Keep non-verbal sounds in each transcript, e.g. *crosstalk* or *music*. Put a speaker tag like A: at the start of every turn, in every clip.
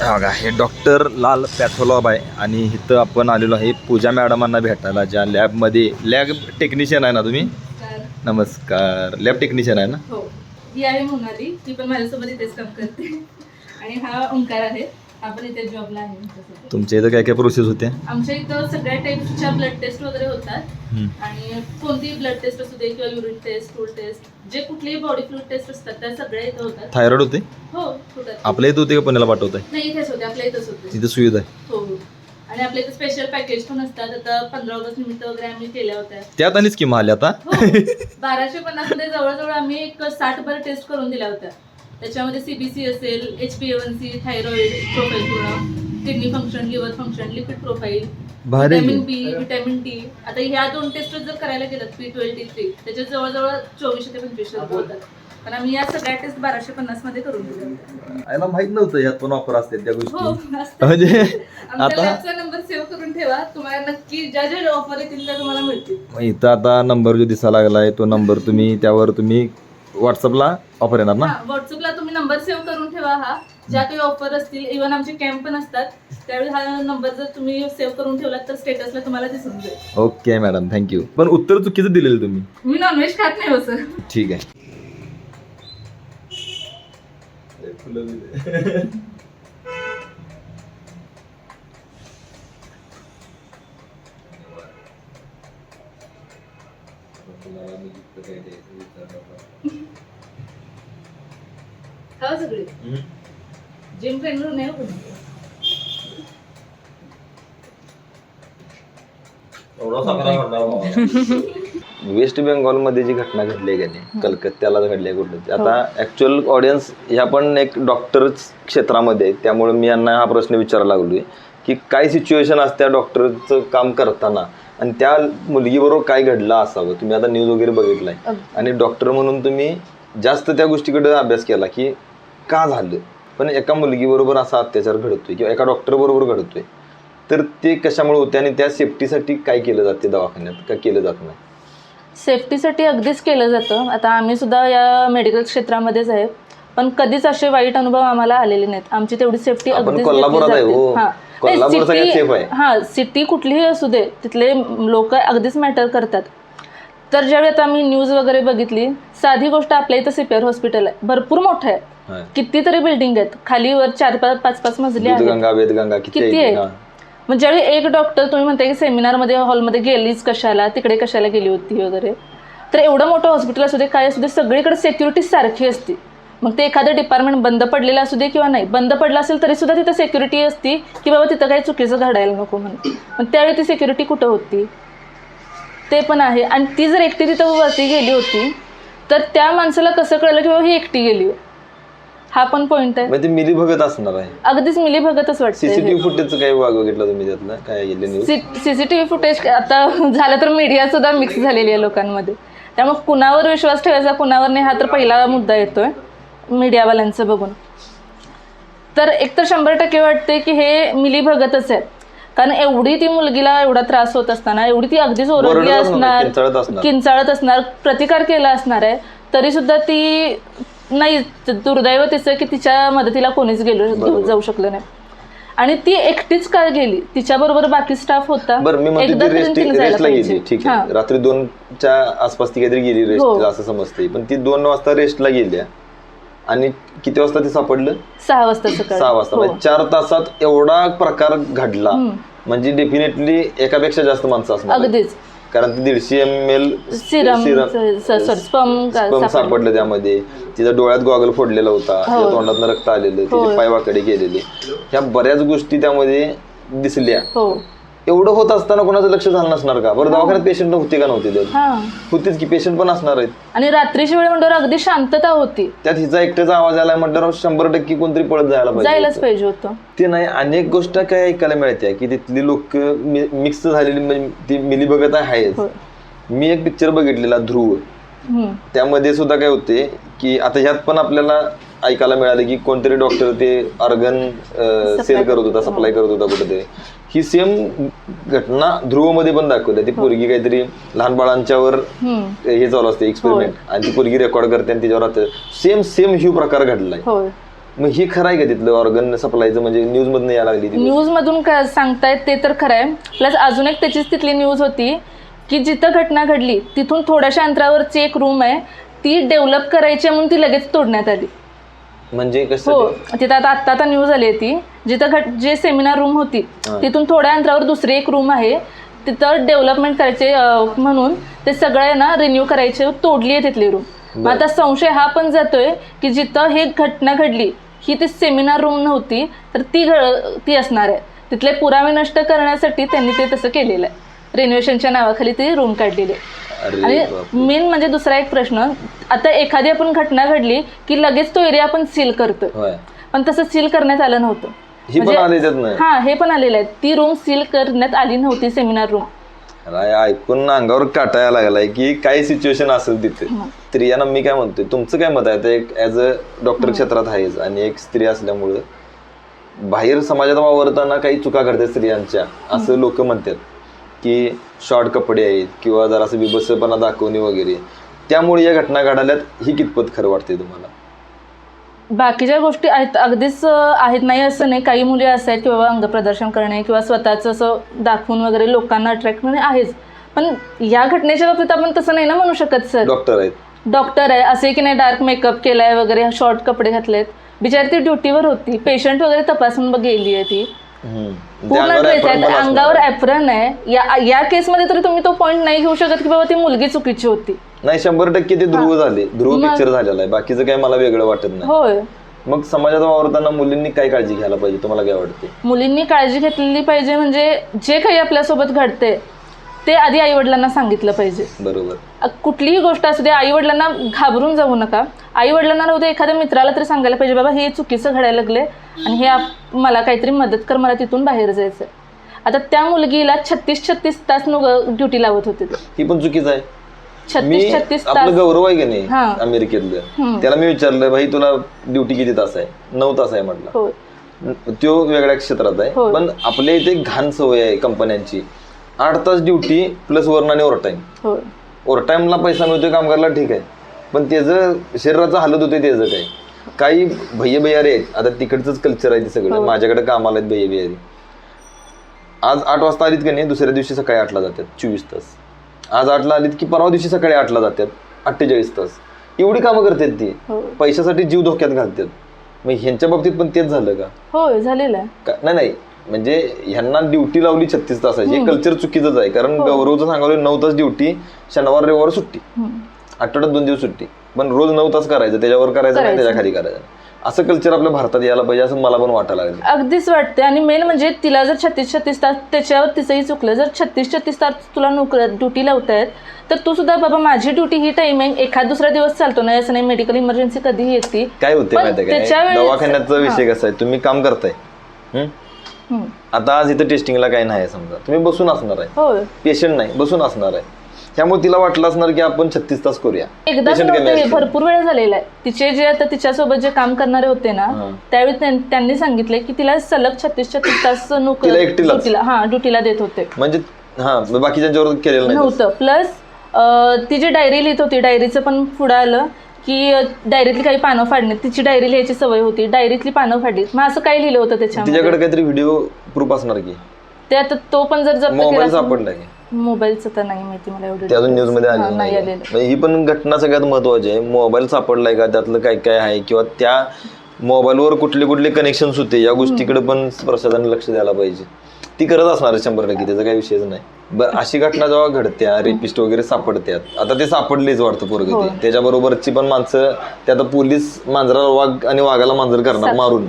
A: हा बघा हे डॉक्टर लाल पॅथोलॉब आहे आणि इथं आपण आलेलो आहे पूजा मॅडमांना भेटायला ज्या लॅबमध्ये लॅब टेक्निशियन आहे ना तुम्ही? नमस्कार. लॅब टेक्निशियन आहे ना?
B: हो. ही आहे मोनाली. ती पण माझ्यासोबत इथेच काम करते. आणि हा ओंकार आहे. हा पण इथे जॉबला आहे.
A: तुमच्या इथं काय काय प्रोसेस होते
B: आमच्या इथं सगळ्या टाईपच्या ब्लड टेस्ट वगैरे होतात.
A: हम्म.
B: आणि कोणतीही ब्लड टेस्ट असू दे किंवा युरिन टेस्ट स्टूल टेस्ट जे कुठलेही बॉडी फ्लूड टेस्ट असतात त्या सगळ्या इथं होतात.
A: थायरॉइड होते?
B: हो होतात.
A: आपल्या इथं होते का पुण्याला पाठवत आहे
B: नाही इथेच होते आपल्या इथंच होते.
A: तिथं सुविधा आहे.
B: हो. हो आणि आपल्या इथे स्पेशल पॅकेज पण असतात. आता पंधरा ऑगस्ट निमित्त वगैरे आम्ही केल्या होत्या.
A: त्यात आणि स्कीम आली आता.
B: हो. बाराशे पन्नासमध्ये जवळजवळ आम्ही एक साठ भर टेस्ट करून दिल्या होत्या. त्याच्यामध्ये सीबीसी असेल H P A one C thyroid profile पूर्ण kidney function liver function lipid profile
A: भारी.
B: व्हिटॅमिन बी व्हिटॅमिन डी आता ह्या दोन टेस्ट जर करायला गेलं पी ट्वेल्टी थ्री त्याच्यात जवळजवळ चोवीसशे ते पंचवीसशे रुपये होतात. पण आम्ही या सगळ्या टेस्ट बाराशे पन्नासमध्ये करून दिल्या. होत्या
A: आयला माहीत नव्हतं यात पण ऑफर असते त्या
B: हो
A: गोष्टी
B: असतं.
A: म्हणजे आता
B: नंबर सेव्ह करून ठेवा. तुम्हाला नक्की ज्या ज्या ऑफर येतील त्या तुम्हाला मिळतील.
A: इथं आता नंबर जो दिसा लागलाय तो नंबर तुम्ही त्यावर तुम्ही व्हॉट्सअपला ऑफर येणार ना?
B: हा व्हॉट्सअपला नंबर सेव्ह करून ठेवा हा. ज्या काही ऑफर असतील इव्हन आमचे कॅम्प पण असतात त्यावेळी हा नंबर जर तुम्ही सेव्ह करून ठेवलात तर स्टेटसला तुम्हाला दिसून जाईल.
A: ओके मॅडम थँक्यू पण उत्तर चुकीचं दिलेलं तुम्ही.
B: मी नॉनव्हेज खात नाही हो सर
A: ठीक आहे. *laughs*
B: हा सगळे. नाही हो कोणी.
A: वेस्ट बेंगॉलमध्ये जी घटना घडली नाही कलकत्त्याला घडली आहे कुठलं आता ऍक्च्युअल ऑडियन्स ह्या पण एक डॉक्टर क्षेत्रामध्ये आहे त्यामुळे मी यांना हा प्रश्न विचारायला लागलोय की काय सिच्युएशन असत्या डॉक्टरचं काम करताना? आणि त्या मुलगीबरोबर काय घडलं असावं? तुम्ही आता न्यूज वगैरे बघितलाय. आणि डॉक्टर म्हणून तुम्ही जास्त त्या गोष्टीकडे अभ्यास केला की का झालं पण एका मुलगीबरोबर असा अत्याचार घडतोय किंवा एका डॉक्टर बरोबर घडतोय तर ते कशामुळे होते आणि त्या सेफ्टीसाठी काय केलं जाते दवाखान्यात का केलं जात नाही
C: सेफ्टीसाठी अगदीच केलं जातं आता आम्ही सुद्धा या मेडिकल क्षेत्रामध्येच आहे पण कधीच असे वाईट अनुभव आम्हाला आलेले नाहीत आमची तेवढी सेफ्टी
A: आपण
C: अगदीच
A: कोल्हापुरात आहे,
C: घेतली
A: हो.
C: जाते. हा.
A: कोल्हापूर
C: नाही,
A: सगळ्यात
C: city-
A: safe आहे.
C: हा सिटी कुठलीही असू दे तिथले लोक अगदीच मॅटर करतात तर ज्यावेळी आता आम्ही न्यूज वगैरे बघितली साधी गोष्ट आपल्या इथं सीपीआर हॉस्पिटल आहे. भरपूर मोठं आहे. कितीतरी बिल्डिंग आहेत. खाली वर चार पाच पाच पाच मजली आहेत.
A: किती?
C: आहे? मग ज्यावेळी एक डॉक्टर तुम्ही म्हणताय की सेमिनारमध्ये हॉलमध्ये गेलीच कशाला तिकडे कशाला गेली होती वगैरे. तर एवढं मोठं हॉस्पिटल असू दे काय असू दे सगळीकडे सेक्युरिटी सारखी असते. मग ते एखादं डिपार्टमेंट बंद पडलेलं असू दे किंवा नाही बंद पडलं असेल तरी सुद्धा तिथं सेक्युरिटी असती की बाबा तिथं काही चुकीचं घडायला नको म्हणून. मग त्यावेळी ती सेक्युरिटी कुठं होती? ते पण आहे. आणि ती जर एकटी तिथं वरती गेली होती तर त्या माणसाला कसं कळलं की बाबा ही एकटी गेली? हा पण पॉईंट आहे.
A: मिली भगत असणार आहे.
C: अगदीच मिली भगतच वाटते
A: सीसीटीव्ही फुटेजचं काय भाग बघितलं तुम्ही त्यातलं काय गेले न्यूज
C: सीसीटीव्ही फुटेज आता *laughs* झालं तर मीडिया सुद्धा मिक्स झालेली आहे लोकांमध्ये. त्यामुळे कुणावर विश्वास ठेवायचा कुणावर नाही हा तर पहिला मुद्दा येतोय. मीडियावाल्यांचं बघून. तर एक तर शंभर टक्के वाटते की हे मिली भगतच आहे कारण एवढी ती मुलगीला एवढा त्रास होत असताना एवढी ती अगदीच ओरडली
A: ओरडत असणार, किंचाळत असणार.
C: किंचाळत असणार प्रतिकार केला असणार आहे तरी सुद्धा ती नाही दुर्दैव तिचं की तिच्या मदतीला कोणीच गेलो जाऊ शकलं नाही आणि ती एकटीच का गेली तिच्या बरोबर बाकी स्टाफ होता
A: बरं मी म्हणतो
C: एकदा
A: ती
C: तरी
A: रेस्ट
C: तिने जायला
A: रेस्टला गेली
C: पाहिजे.
A: ठीक
C: हां.
A: आहे रात्री दोनच्या आसपास ती काहीतरी गेली रेस्ट
C: हो.
A: असं समजते पण ती दोन वाजता रेस्टला गेल्या आणि किती वाजता ते सापडलं?
C: सहा वाजता सकाळी.
A: सहा वाजता.
C: हो.
A: म्हणजे चार तासात एवडा प्रकार घडला. म्हणजे डेफिनेटली एकापेक्षा जास्त माणसं असणार आहेत.
C: अगदीच.
A: कारण ती दीडशे M L
C: serum sorry sperm
A: सापडलं. त्यामध्ये. तिच्या डोळ्यात गॉगल फोडलेला होता.
C: हो.
A: तिच्या तोंडातनं रक्त आलेलं. तिचे पाय वाकडे गेलेले. ह्या बऱ्याच गोष्टी त्यामध्ये दिसल्या.
C: हो.
A: एवढं होत असताना कोणाचं लक्ष झालं नसणार का? बरं दवाखान्यात पेशंट होते का नव्हते
C: हा.
A: होतीच की पेशंट पण असणार आहेत.
C: आणि रात्रीची वेळ म्हणल्यावर अगदी शांतता होती.
A: त्यात हिचा एकट्याचा आवाज आलाय म्हटल्यावर शंभर टक्के कोणतरी पळत जायला पाहिजे
C: जायलाच. पाहिजे होतं.
A: ते नाही अनेक गोष्ट काय ऐकायला मिळते की तिथली लोक मिक्स झालेली म्हणजे ती मिली बघत आहेच.
C: होय.
A: मी एक पिक्चर बघितलेला ध्रुव.
C: हम्म.
A: त्यामध्ये सुद्धा काय होते की आता ह्यात पण आपल्याला ऐकायला मिळालं की कोणतरी डॉक्टर ते ऑर्गन सेल करत होता सप्लाय करत होता कुठेतरी. ही सेम घटना ध्रुवमध्ये पण दाखवली ती पोरगी काहीतरी लहान बाळांच्यावर. हे चालू असते एक्सपेरिमेंट आणि ती पोरगी रेकॉर्ड करते आणि तिच्यावर सेम सेम ह्यू प्रकार घडलाय. मग हे खरं आहे का तिथलं ऑर्गन सप्लायचं म्हणजे न्यूज मधनं यायला लागली
C: न्यूज मधून काय सांगतायत ते तर खरं आहे. प्लस अजून एक त्याचीच तिथली न्यूज होती की जिथं घटना घडली तिथून थोड्याशा अंतरावरची एक रूम आहे. ती डेव्हलप करायची म्हणून ती लगेच तोडण्यात आली.
A: म्हणजे कसं
C: हो तिथं आता आत्ता आता न्यूज आली आहे ती. जिथं घट जे सेमिनार रूम होती
A: हा.
C: तिथून थोड्या अंतरावर दुसरी एक रूम आहे. तिथं डेव्हलपमेंट करायचे अं, म्हणून ते सगळं ना रिन्यू करायचे तोडली आहे तिथली रूम मग आता संशय हा पण जातोय की जिथं हे घटना घडली ही ती सेमिनार रूम नव्हती तर ती घ- ती असणार आहे. तिथले पुरावे नष्ट करण्यासाठी त्यांनी ते तसं केलेलं आहे. रेनोव्हेशनच्या नावाखाली ती रूम काढलेली आहे.
A: अरे
C: आणि
A: बाप.
C: मेन म्हणजे दुसरा एक प्रश्न आता एखादी आपण घटना घडली की लगेच तो एरिया आपण सील करतो
A: होय.
C: पण तसं सील करण्यात आलं नव्हतं.
A: ही पण
C: म्हणजे- हा हे पण आलेलं आहे. ती रूम सील करण्यात आली नव्हती सेमिनार रूम
A: अरे ऐकून अंगावर काटायला लागलाय की काय सिच्युएशन असेल तिथे. स्त्रियांना मी काय म्हणतोय तुमचं काय मत आहे? ते एक ऍज अ डॉक्टर क्षेत्रात आहेच आणि एक स्त्री असल्यामुळं बाहेर समाजात वावरताना काही चुका करतात स्त्रियांच्या. असं लोक म्हणतात की शॉर्ट कपडे आहेत किंवा जरासं बिबसपणा दाखवणे वगैरे. त्यामुळे या घटना घडाल्यात ही कितपत खरं वाटते तुम्हाला?
C: बाकीच्या गोष्टी आहेत अगदीच आहेत नाही असं नाही. काही मुली असं आहेत की बाबा अंगप्रदर्शन करणे किंवा स्वतःचं असं दाखवून वगैरे लोकांना अट्रॅक्ट करणे आहेच. पण या घटनेच्या बाबतीत आपण तसं नाही ना म्हणू शकत सर.
A: डॉक्टर आहेत.
C: डॉक्टर आहे. असे की नाही डार्क मेकअप केलाय वगैरे शॉर्ट कपडे घातलेत. बिचारी ती ड्युटीवर होती. पेशंट वगैरे तपासून बघ गेली आहे ती. पूर्ण
A: अंगावर
C: ड्रेस आहे अंगावर. ऍप्रन आहे. या या केसमध्ये तरी तुम्ही तो पॉईंट नाही घेऊ शकत की बाबा ती मुलगी चुकीची होती.
A: नाही शंभर टक्के ते ध्रुव झाले. ध्रुव
C: मग-
A: पिक्चर झालेला आहे. बाकीचं काही मला वेगळं वाटत नाही.
C: होय.
A: मग समाजात वावरताना मुलींनी काय काळजी घ्यायला पाहिजे? तुम्हाला काय वाटते
C: मुलींनी काळजी घेतलेली पाहिजे म्हणजे जे काही आपल्यासोबत घडते ते आधी आईवडिलांना सांगितलं पाहिजे.
A: बरोबर.
C: अ, कुठलीही गोष्ट असू दे आईवडिलांना घाबरून जाऊ नका. आईवडिलांना राहू दे एखाद्या मित्राला तरी सांगायला पाहिजे बाबा हे चुकीचं घडायला लागले आणि हे आप- मला काहीतरी मदत कर मला तिथून बाहेर जायचं आता त्या मुलगीला छत्तीस छत्तीस तास ड्युटी लावत होते. ते.
A: ही पण चुकीचं आहे. मी
C: छत्तीस छत्तीस तास.
A: आपलं गौरव आहे की नाही. अमेरिकेतलं. त्याला मी विचारलं भाई तुला ड्युटी किती तास आहे? नऊ तास आहे म्हटलं. तो वेगळ्या क्षेत्रात आहे.
C: होय.
A: पण आपल्या इथे घाण सवय आहे कंपन्यांची. आठ तास ड्युटी प्लस वरण आणि ओव्हर टाईम
C: हो
A: ओव्हर टाईमला पैसा मिळतोय कामगारला ठीक आहे. पण त्याचं शरीराचं हालत होते त्याचं काय? काही भैया भैयारे आहेत. आता तिकडचंच कल्चर आहे ते सगळं. माझ्याकडे कामाला आहेत भैया भैयारी आज आठ वाजता आलीत का नाही? दुसऱ्या दिवशी सकाळी आठला जातात. चोवीस तास. आज आठला आलीत की परवा दिवशी सकाळी आठला जातात अठ्ठेचाळीस तास. एवढी कामं करतात ती.
C: हो.
A: पैशासाठी जीव धोक्यात घालतात मग ह्यांच्या बाबतीत पण तेच झालं का?
C: होय झालेलं आहे.
A: का- नाही नाही. म्हणजे ह्यांना ड्युटी लावली छत्तीस तासाची. हे कल्चर चुकीचंच आहे. कारण गौरवचं सांगावलं नऊ तास ड्युटी शनिवार रविवार सुट्टी.
C: हम्म.
A: आठवड्यात दोन दिवस सुट्टी. पण रोज नऊ तास करायचं. त्याच्यावर करायचं नाही त्याच्याखाली करायचं नाही. असं कल्चर आपल्या भारतात यायला पाहिजे असं मला पण वाटायला लागलं
C: अगदीच वाटते आणि मेन म्हणजे तिला जर छत्तीस छत्तीस तास त्याच्यावर तिचंही चुकलं. जर छत्तीस छत्तीस तास तुला नोकर ड्युटी लावतायत तर तू सुद्धा बाबा माझी ड्युटी ही टाइमिंग एखाद दुसरा दिवस चालतो नाही असं नाही मेडिकल इमर्जन्सी कधीही येते.
A: काय होते
C: पण
A: माहिती
C: त्याच्या
A: काय
C: वेळेस-
A: दवाखान्याचा विषय कसा आहे? तुम्ही काम करताय. हं?
C: हम्म.
A: आता आज इथं टेस्टिंगला काही नाही आहे समजा. तुम्ही बसून असणार आहे. पेशंट नाही बसून असणार आहे. त्यामुळे तिला वाटलं असणार की आपण छत्तीस तास करूया.
C: एकदाच
A: Patient कमी
C: नव्हतं हे
A: असतील.
C: भरपूर वेळा झालेला आहे. तिचे जे आता तिच्यासोबत जे काम करणारे होते ना
A: हा.
C: त्यावेळी त्यां- त्यांनी सांगितले की तिला सलग छत्तीस छत्तीस तास नोकर *coughs*
A: तिला एकटीलाच?
C: ड्युटीला हा ड्युटीला देत होते.
A: म्हणजे हा बाकीच्यांच्यावर केलेलं नाही
C: नव्हतं. प्लस ती जी डायरी लिहित होती डायरीचं पण पुढं आलं की अ, डायरीतली काही पानं फाडणे तिची डायरी लिहायची सवय होती डायरीतली पानं फाडली मग असं काय लिहिलं होतं त्याच्यामध्ये?
A: तिच्याकडे काहीतरी व्हिडिओ प्रूफ असणार की?
C: ते आता तो पण जर जप्त
A: मोबाईल
C: केला
A: सापडला की.
C: मोबाईलचं तर नाही माहिती मला एवढं
A: ते अजून न्यूजमध्ये
C: हा,
A: आलेलं
C: नाही
A: नाही
C: आलेलं.
A: म्हणजे ही पण घटना सगळ्यात महत्वाची आहे. मोबाईल सापडलाय का? त्यातलं काय काय आहे? किंवा त्या मोबाईलवर कुठले कुठले कनेक्शन होते? या गोष्टीकडे पण प्रशासनाने लक्ष द्यायला पाहिजे. ती करत असणार आहे शंभर टक्के त्याचा काही विषयच नाही. बरं अशी घटना जेव्हा घडत्या रेपिस्ट वगैरे सापडत्यात आता ते सापडलेच वाटतं पोरग ते. त्याच्याबरोबरची पण माणसं ते आता पोलीस मांजराला वाघ आणि वाघाला मांजर करणार मारून.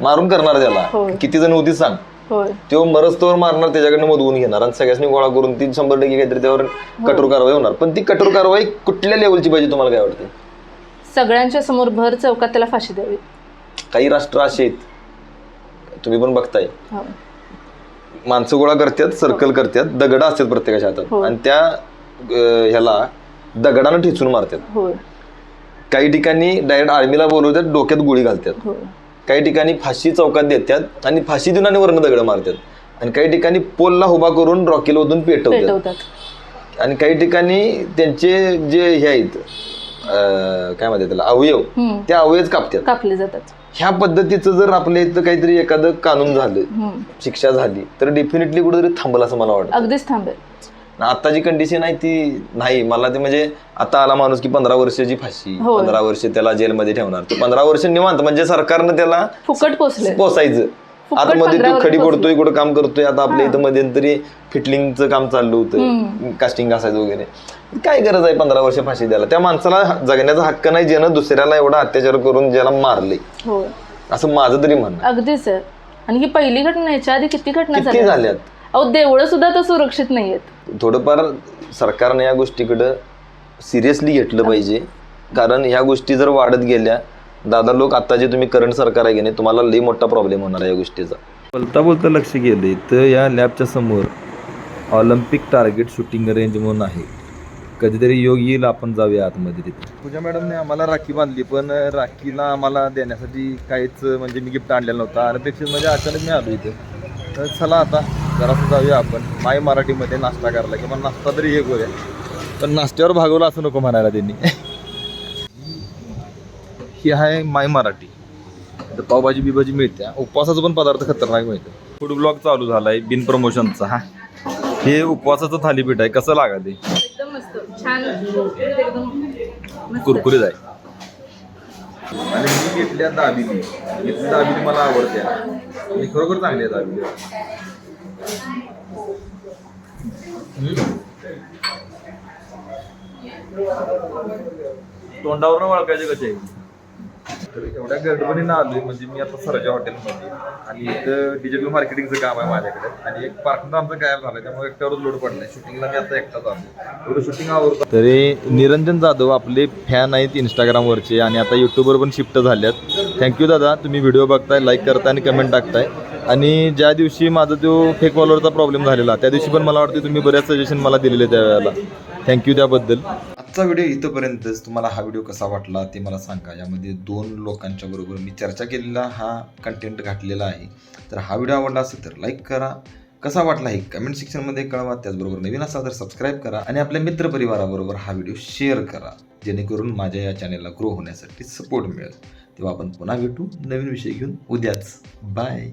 A: मारून करणार त्याला. किती जण होती सांग. तो मरस्तोवर मारणार त्याच्याकडनं मधवून घेणार. आणि सगळ्यांनी गोळा करून ती शंभर टक्के काहीतरी त्यावर कठोर कारवाई होणार. पण ती कठोर कारवाई कुठल्या लेवलची पाहिजे तुम्हाला काय वाटते
C: सगळ्यांच्या समोर भर चौकात त्याला फाशी द्यावी.
A: काही राष्ट्र असे आहेत तुम्ही पण बघताय.
C: हो.
A: माणसं गोळा करतात सर्कल करतात दगड असतात प्रत्येकाच्या हातात.
C: हो.
A: आणि त्या ह्याला दगडानं ठेचून मारतात. काही ठिकाणी डायरेक्ट आर्मीला बोलवतात डोक्यात गोळी घालतात. काही ठिकाणी फाशी चौकात देतात आणि फाशी देऊन आणि वर्ण दगड मारतात. आणि काही ठिकाणी पोलला उभा करून रॉकेल ओतून पेटवतात. आणि काही ठिकाणी त्यांचे जे हे आहेत काय म्हणतात त्याला अवयव. त्या अवयव कापतात.
C: कापले जातात.
A: ह्या पद्धतीचं जर आपल्या इथं काहीतरी एखादं कानून झालं. शिक्षा झाली तर डेफिनेटली कुठेतरी थांबल असं मला वाटतं.
C: अगदीच थांबेल.
A: आता जी कंडिशन आहे ती नाही. मला ते म्हणजे आता आला माणूस की पंधरा वर्षाची फाशी.
C: होय.
A: पंधरा वर्ष त्याला जेलमध्ये ठेवणार. तो पंधरा वर्ष निवांत. म्हणजे सरकारनं त्याला
C: फुकट पोचले
A: पोसायचं.
C: फुकट
A: आतमध्ये
C: पंधरा
A: तो
C: वर्ष
A: खडी. पडतोय कुठं काम करतोय. आता आपल्या इथं मध्यंतरी फिटलिंगचं काम चाललं होतं. कास्टिंग असायचं वगैरे. काय गरज आहे पंधरा वर्ष फाशी द्यायला? त्या माणसाला जगण्याचा हक्क नाही ज्यानं दुसऱ्याला एवढा अत्याचार करून ज्याला मारले
C: हो
A: असं माझं तरी म्हणणं आहे.
C: अगदीच आहे. आणि ही पहिली घटना याच्या आधी किती घटना
A: किती झाल्यात?
C: अहो देवळं सुद्धा तर सुरक्षित नाहीयेत.
A: थोडंफार सरकारने या गोष्टीकडं सिरियसली घेतलं पाहिजे. कारण ह्या गोष्टी जर वाढत गेल्या दादा लोक आता जे तुम्ही करंट सरकार आहे की नाही तुम्हाला लई मोठा प्रॉब्लेम होणार आहे या गोष्टीचा. बोलता बोलता लक्ष गेले तर या लॅबच्या समोर ऑलिम्पिक टार्गेट शूटिंग रेंज म्हणून आहे. कधीतरी योग येईल आपण जाऊया आतमध्ये तिथे. पूजा मॅडमने आम्हाला राखी बांधली पण राखीला आम्हाला देण्यासाठी काहीच म्हणजे मी गिफ्ट आणलेलं नव्हतं. अनपेक्षित म्हणजे अचानक मी आलो इथे. तर चला आता. जरासं जाऊया आपण. माय मराठीमध्ये नाश्ता करायला. किंवा नाश्ता तरी हे करूया. पण नाश्त्यावर भागवलं असं नको म्हणायला त्यांनी. *laughs* ही आहे माय मराठी. तर पावभाजी बिभाजी मिळते उपवासाचा पण पदार्थ खतरनाक मिळतो. फूड ब्लॉग चालू झालाय. बिन प्रमोशनचा हा. हे उपवासाचं थालीपीठ आहे. कसं लागा ते. कुरकुरीत आहे. आणि मी घेतल्या दाबिली घेतली दाबिली मला आवडते मी खरोखर चांगली आहे दाबिली तोंडावर वळखायचे कसे? आहे एवढ्या गडबडीनं आलोय म्हणजे मी आता सरजा हॉटेलमध्ये. आणि इथं डिजिटल मार्केटिंगचं काम आहे माझ्याकडे. आणि एक पार्टनर आमचं गायब झालं त्यामुळे एकट्यावरच लोड पडलाय. शूटिंगला मी आता एकटाच आलो एवढं शूटिंग आवडतं तरी निरंजन जाधव आपले फॅन आहेत इंस्टाग्रामवरचे आणि आता युट्यूबवर पण शिफ्ट झाल्यात. थँक्यू दादा. तुम्ही व्हिडिओ बघताय लाईक करताय आणि कमेंट टाकताय. आणि ज्या दिवशी माझा तो फेक फॉलोअरचा प्रॉब्लेम झालेला त्या दिवशी पण मला वाटतं तुम्ही बऱ्याच सजेशन मला दिलेले त्यावेळेला. थँक्यू त्याबद्दल. आजचा व्हिडिओ इथंपर्यंतच तुम्हाला हा व्हिडिओ कसा वाटला ते मला सांगा. यामध्ये दोन लोकांच्या बरोबर मी चर्चा केलेला हा कंटेंट घातलेला आहे. तर हा व्हिडिओ आवडला असेल तर लाईक करा. कसा वाटला हे कमेंट सेक्शनमध्ये कळवा. त्याचबरोबर नवीन असाल तर सबस्क्राईब करा आणि आपल्या मित्रपरिवाराबरोबर हा व्हिडिओ शेअर करा. जेणेकरून माझ्या या चॅनेलला ग्रो होण्यासाठी सपोर्ट मिळेल. तेव्हा आपण पुन्हा भेटू. नवीन विषय घेऊन उद्याच. बाय